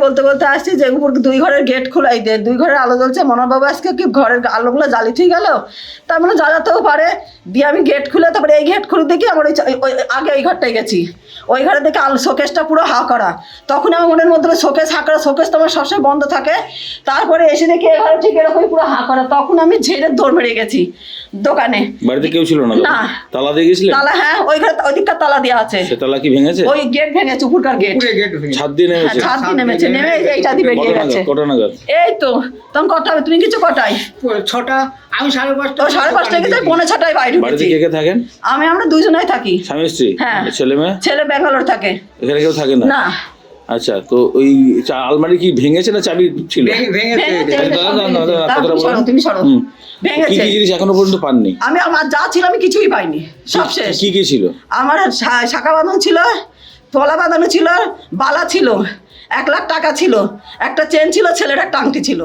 বলতে বলতে আসছি যে, উপর দুই ঘরের গেট খোলাই দে। দুই ঘরের আলো জ্বলছে মনোবাবু আজকে কি ঘরের আলোগুলো জ্বালি ঠিক গেল? তার মানে জ্বালাতেও পারে। দিয়ে আমি গেট খুলে, তারপরে এই গেট খুলে দেখি আমার ওই- আগে এই ঘরটায় গেছি। ওই ঘরে দেখে আলো শোকেসটা পুরো হা করা। তখন আমার মনের মধ্যে শোকেস হা করা শোকেস তো আমার সবসময় বন্ধ থাকে। তারপরে এসে দেখি এ ঘরে ঠিক এরকমই পুরো হা করা। তখন আমি ঝেড়ে দৌড় মেরে গেছি দোকানে। বাড়িতে কেউ ছিল না না। তালা দিয়ে গেছিলেন তালা হ্যাঁ ওই ঘরে ওই দিকটা তালা দেওয়া আছে। সে তালা কি ভেঙেছে? ওই গেট ভেঙেছে উপরকার গেট। পুরে গেট ভেঙে ছাদ দিয়ে হ্যাঁ নেমেছে ছাদ দিয়ে নেমেছে। নেমে এই এইটা দিয়ে বেরিয়ে গেছে। কটা নাগাদ? এই তো তখন কটা হবে? তুমি কিছু কটাই ছটা আমি সাড়ে পাঁচটা সাড়ে পাঁচটা গেছে পৌনে ছটায় বাইরে বাড়িতে কে কে থাকেন? আমি আমরা দুজনেই থাকি। স্বামী স্ত্রী? হ্যাঁ। ছেলে মেয়ে? ছেলে ব্যাঙ্গালোর থাকে। এখানে কেউ থাকে না? না। আচ্ছা তো ওই আলমারি কি ভেঙেছে না চাবি ছিল? তুমি সরো, ভেঙেছে। কি জিনিস এখনও পর্যন্ত পাননি? আমি আমার যা ছিল আমি কিছুই পাইনি সব শেষ। কি কি ছিল? আমার শাখা বাঁধানো ছিল তলা বাঁধানো ছিল বালা ছিল এক লাখ টাকা ছিল একটা চেন ছিল ছেলের একটা আংটি ছিল।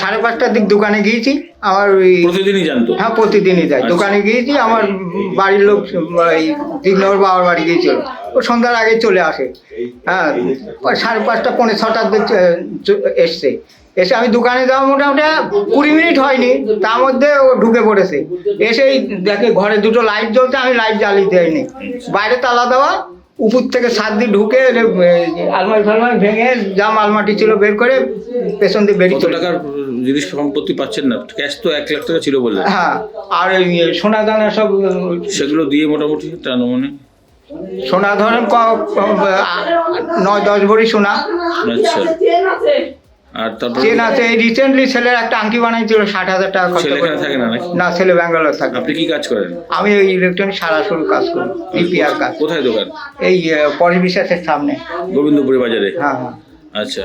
সাড়ে পাঁচটার দিক দোকানে গিয়েছি আমার ওই প্রতিদিনই জানতো? হ্যাঁ প্রতিদিনই যাই। আচ্ছা। দোকানে গিয়েছি আমার বাড়ির লোক এই দিগনগর বাবার বাড়ি গিয়েছিল। ও সন্ধ্যার আগে চলে আসে। হ্যাঁ সাড়ে পাঁচটা পৌনে ছটার দিক এসছে। এসে আমি দোকানে যাওয়া মোটামুটি কুড়ি মিনিট হয়নি তার মধ্যে ও ঢুকে পড়েছে। এসেই দেখে ঘরে দুটো লাইট জ্বলছে আমি লাইট জ্বালিয়ে দেয়নি। বাইরে তালা দেওয়া উপর থেকে সাত দিয়ে ঢুকে আলমারি ফালমারি ভেঙে জাম আলমারি ছিল বের করে পেছন দিয়ে বেরিয়ে চলে টাকার জিনিস সম্পত্তি পাচ্ছেন না? ক্যাশ তো এক লাখ টাকা ছিল বললেন। হ্যাঁ আর সোনা দানা সব সেগুলো দিয়ে মোটামুটি তার মনে? সোনা ধরেন নয় দশ ভরি সোনা। আচ্ছা। আর তারপর চেন না এই রিসেন্টলি ছেলের একটা আংটি বানাইছিল ষাট হাজার টাকা খরচ ছেলে করে। এখানে থাকে না নাকি? না ছেলে ব্যাঙ্গালোর থাকে। আপনি কি কাজ করেন? আমি ওই ইলেকট্রনিক সারাসরি কাজ করি রিপিয়ার কাজ। কোথায় দোকান? এই পরি বিশ্বাসের সামনে। গোবিন্দপুরে বাজারে? হ্যাঁ হ্যাঁ। আচ্ছা।